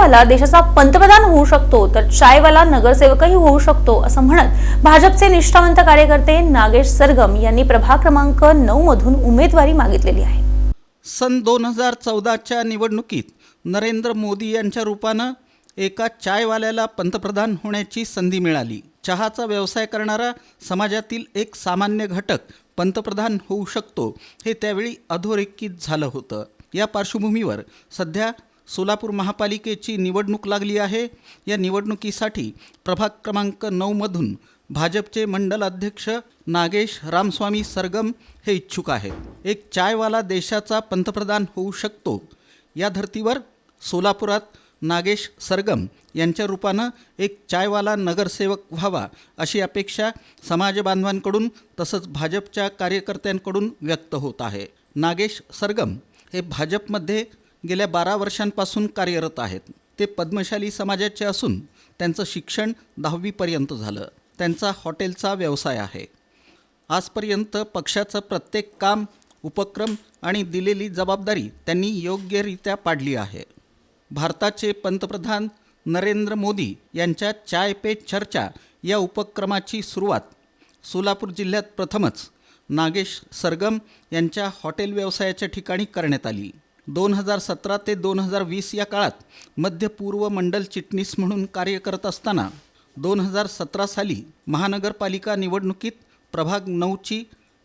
चायवाला देशाचा पंतप्रधान होऊ शकतो तर चायवाला नगरसेवकही होऊ शकतो असं म्हणत भाजपचे निष्ठावंत कार्यकर्ते नागेश सरगम यांनी प्रभाग क्रमांक नऊ मधून उमेदवारी मागितलेली आहे. सन दोन हजार चौदाच्या निवडणुकीत नरेंद्र मोदी यांच्या रूपानं एका चायवाल्याला पंतप्रधान होण्याची संधी मिळाली. चहाचा व्यवसाय करणारा समाजातील एक सामान्य घटक पंतप्रधान होऊ शकतो हे त्यावेळी अधोरेखित झालं होतं. या पार्श्वभूमीवर सध्या सोलापूर महापालिकेची निवडणूक लागली आहे. या निवडणुकीसाठी प्रभाग क्रमांक नऊमधून भाजपचे मंडल अध्यक्ष नागेश रामस्वामी सरगम हे इच्छुक आहेत. एक चायवाला देशाचा पंतप्रधान होऊ शकतो. या धर्तीवर सोलापुरात नागेश सरगम यांच्या रूपानं एक चायवाला नगरसेवक व्हावा अशी अपेक्षा समाजबांधवांकडून तसंच भाजपच्या कार्यकर्त्यांकडून व्यक्त होत आहे. नागेश सरगम हे भाजपमध्ये गेल्या बारा वर्षांपासून कार्यरत आहेत. ते पद्मशाली समाजाचे असून त्यांचं शिक्षण दहावीपर्यंत झालं. त्यांचा हॉटेलचा व्यवसाय आहे. आजपर्यंत पक्षाचं प्रत्येक काम उपक्रम आणि दिलेली जबाबदारी त्यांनी योग्यरित्या पाडली आहे. भारताचे पंतप्रधान नरेंद्र मोदी यांच्या चाय पे चर्चा या उपक्रमाची सुरुवात सोलापूर जिल्ह्यात प्रथमच नागेश सरगम यांच्या हॉटेल व्यवसायाच्या ठिकाणी करण्यात आली. दोन हजार सतरा ते दोन हजार वीस या काळात मध्य पूर्व मंडल चिटणीस म्हणून कार्य करत असताना दोन हजार सतरा साली महानगरपालिका निवडणुकीत प्रभाग नऊची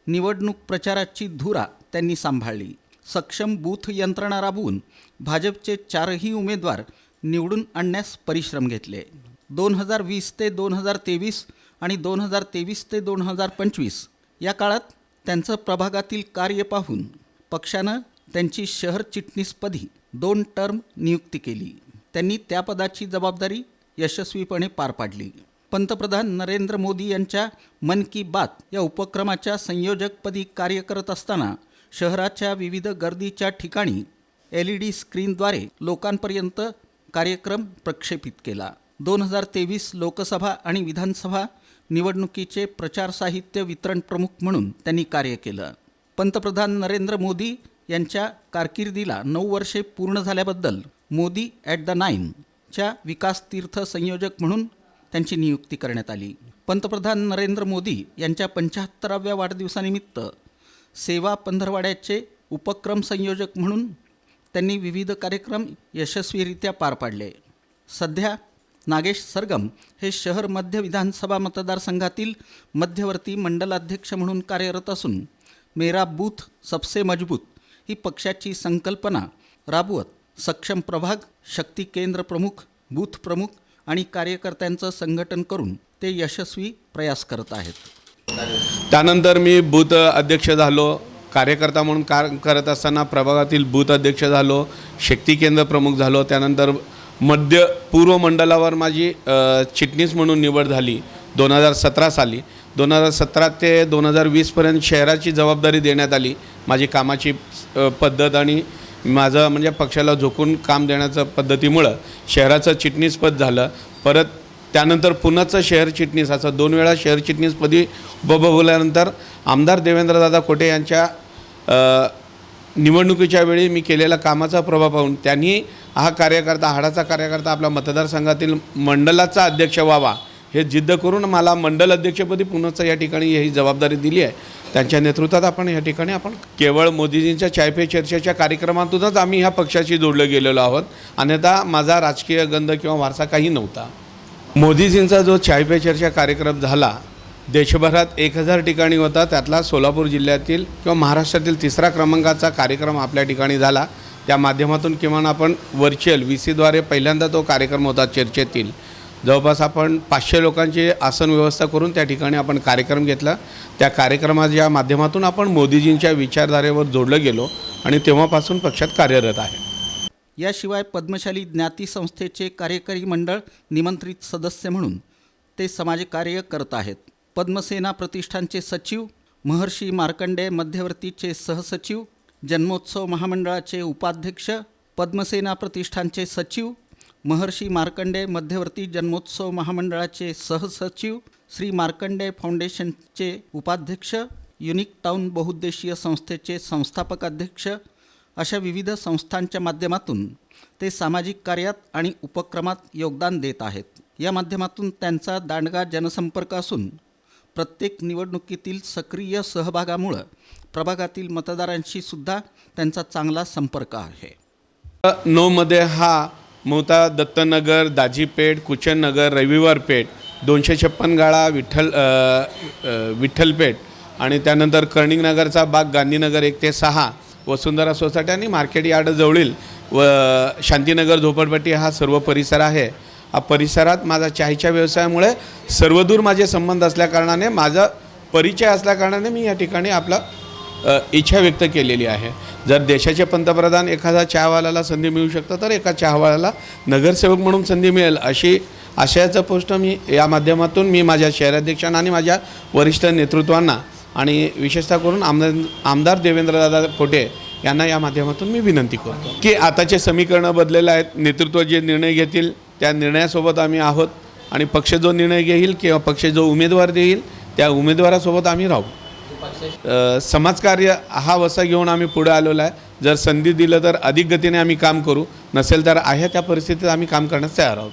निवडणूक प्रचाराची धुरा त्यांनी सांभाळली. सक्षम बूथ यंत्रणा राबवून भाजपचे चारही उमेदवार निवडून आणण्यास परिश्रम घेतले. दोन हजार वीस ते दोन हजार तेवीस आणि दोन हजार तेवीस ते दोन हजार पंचवीस या काळात त्यांचं प्रभागातील कार्य पाहून पक्षानं त्यांची शहर चिटणीसपदी दोन टर्म नियुक्ती केली. त्यांनी त्या पदाची जबाबदारी यशस्वीपणे पार पाडली. पंतप्रधान नरेंद्र मोदी यांच्या मन की बात या उपक्रमाच्या संयोजकपदी कार्य करत असताना शहराच्या विविध गर्दीच्या ठिकाणी एल ई डी स्क्रीनद्वारे लोकांपर्यंत कार्यक्रम प्रक्षेपित केला. दोन हजार तेवीस लोकसभा आणि विधानसभा निवडणुकीचे प्रचार साहित्य वितरण प्रमुख म्हणून त्यांनी कार्य केलं. पंतप्रधान नरेंद्र मोदी यांच्या कारकिर्दीला नऊ वर्षे पूर्ण झाल्याबद्दल मोदी ॲट द नाईनच्या विकास तीर्थ संयोजक म्हणून त्यांची नियुक्ती करण्यात आली. पंतप्रधान नरेंद्र मोदी यांच्या पंच्याहत्तराव्या वाढदिवसानिमित्त सेवा पंधरवाड्याचे उपक्रम संयोजक म्हणून त्यांनी विविध कार्यक्रम यशस्वीरित्या पार पाडले. सध्या नागेश सरगम हे शहर मध्य विधानसभा मतदारसंघातील मध्यवर्ती मंडलाध्यक्ष म्हणून कार्यरत असून मेरा बूथ सबसे मजबूत ही पक्षाची संकल्पना राबवत सक्षम प्रभाग शक्ती केंद्र प्रमुख बूथ प्रमुख आणि कार्यकर्त्यांचं संघटन करून ते यशस्वी प्रयास करत आहेत. त्यानंतर मी बूथ अध्यक्ष झालो. कार्यकर्ता म्हणून कार करत असताना प्रभागातील बूथ अध्यक्ष झालो. शक्ती केंद्र प्रमुख झालो. त्यानंतर मध्य पूर्व मंडलावर माझी चिटणीस म्हणून निवड झाली. दोन हजार सतरा साली. दोन हजार सतरा ते दोन हजार वीसपर्यंत शहराची जबाबदारी देण्यात आली. माझी कामाची पद्धत आणि माझं म्हणजे पक्षाला झोकून काम देण्याचं पद्धतीमुळं शहराचं चिटणीसपद झालं. परत त्यानंतर पुण्याचं शहर चिटणीस असं दोन वेळा शहर चिटणीसपदी उपभोगल्यानंतर आमदार देवेंद्रदादा कोटे यांच्या निवडणुकीच्या वेळी मी केलेल्या कामाचा प्रभाव पाहून त्यांनी हा कार्यकर्ता हाडाचा कार्यकर्ता आपल्या मतदारसंघातील मंडलाचा अध्यक्ष व्हावा. हे जिद्द करून मला मंडल अध्यक्षपदी पुण्याचं या ठिकाणी ही जबाबदारी दिली आहे. त्यांच्या नेतृत्वात आपण या ठिकाणी आपण केवळ मोदीजींच्या चाय पे चर्चेच्या कार्यक्रमातूनच आम्ही ह्या पक्षाशी जोडलं गेलेलो आहोत. अन्यथा माझा राजकीय गंध किंवा वारसा काही नव्हता. मोदीजींचा जो चाय पे चर्चा कार्यक्रम झाला देशभरात एक हजार ठिकाणी होता. त्यातला सोलापूर जिल्ह्यातील किंवा महाराष्ट्रातील तिसरा क्रमांकाचा कार्यक्रम आपल्या ठिकाणी झाला. त्या माध्यमातून किमान आपण व्हर्च्युअल व्ही सीद्वारे पहिल्यांदा तो कार्यक्रम होता चर्चेतील. जवळपास आपण पाचशे लोकांची आसन व्यवस्था करून त्या ठिकाणी आपण कार्यक्रम घेतला. त्या कार्यक्रमाच्या माध्यमातून आपण मोदीजींच्या विचारधारेवर जोडलं गेलो आणि तेव्हापासून पक्षात कार्यरत आहे. याशिवाय पद्मशाली ज्ञाती संस्थेचे कार्यकारी मंडळ निमंत्रित सदस्य म्हणून ते समाजकार्य करत आहेत. पद्मसेना प्रतिष्ठानचे सचिव महर्षी मार्कंडे मध्यवर्तीचे सहसचिव जन्मोत्सव महामंडळाचे उपाध्यक्ष पद्मसेना प्रतिष्ठानचे सचिव महर्षी मार्कंडे मध्यवर्ती जन्मोत्सव महामंडळाचे सहसचिव श्री मार्कंडे फाउंडेशनचे उपाध्यक्ष युनिक टाऊन बहुउद्देशीय संस्थेचे संस्थापक अध्यक्ष अशा विविध संस्थांच्या माध्यमातून ते सामाजिक कार्यात आणि उपक्रमात योगदान देत आहेत. या माध्यमातून त्यांचा दांडगा जनसंपर्क असून प्रत्येक निवडणुकीतील सक्रिय सहभागामुळं प्रभागातील मतदारांशी सुद्धा त्यांचा चांगला संपर्क आहे. नऊमध्ये हा मोहता दत्तनगर दाजीपेठ कुचननगर रविवार पेठ दोनशे छप्पन गाळा विठ्ठल विठ्ठलपेठ आणि त्यानंतर कर्णिकनगरचा भाग गांधीनगर एक ते सहा वसुंधरा सोसायटी आणि मार्केट यार्डजवळील व शांतीनगर झोपडपट्टी हा सर्व परिसर आहे. हा परिसरात माझा चायच्या व्यवसायामुळे सर्वदूर माझे संबंध असल्याकारणाने माझा परिचय असल्याकारणाने मी या ठिकाणी आपला इच्छा व्यक्त केलेली आहे. जर देशाचे पंतप्रधान एखादा चहावाल्याला संधी मिळू शकतं तर एका चहावाल्याला नगरसेवक म्हणून संधी मिळेल अशी आशयाचं पोस्ट मी या माध्यमातून मी माझ्या शहराध्यक्षांना आणि माझ्या वरिष्ठ नेतृत्वांना आणि विशेषतः करून आमदार आमदार देवेंद्रदादा कोटे यांना या माध्यमातून मी विनंती करतो. की आताचे समीकरणं बदलेले आहेत नेतृत्व जे निर्णय घेतील त्या निर्णयासोबत आम्ही आहोत आणि पक्ष जो निर्णय घेईल किंवा पक्ष जो उमेदवार देईल त्या उमेदवारासोबत आम्ही राहू. समाजकार्य हा वसा घेऊन आम्ही पुढे आलेलो आहे. जर संधी दिलं तर अधिक गतीने आम्ही काम करू. नसेल तर आहे त्या परिस्थितीत आम्ही काम करण्यास तयार आहोत.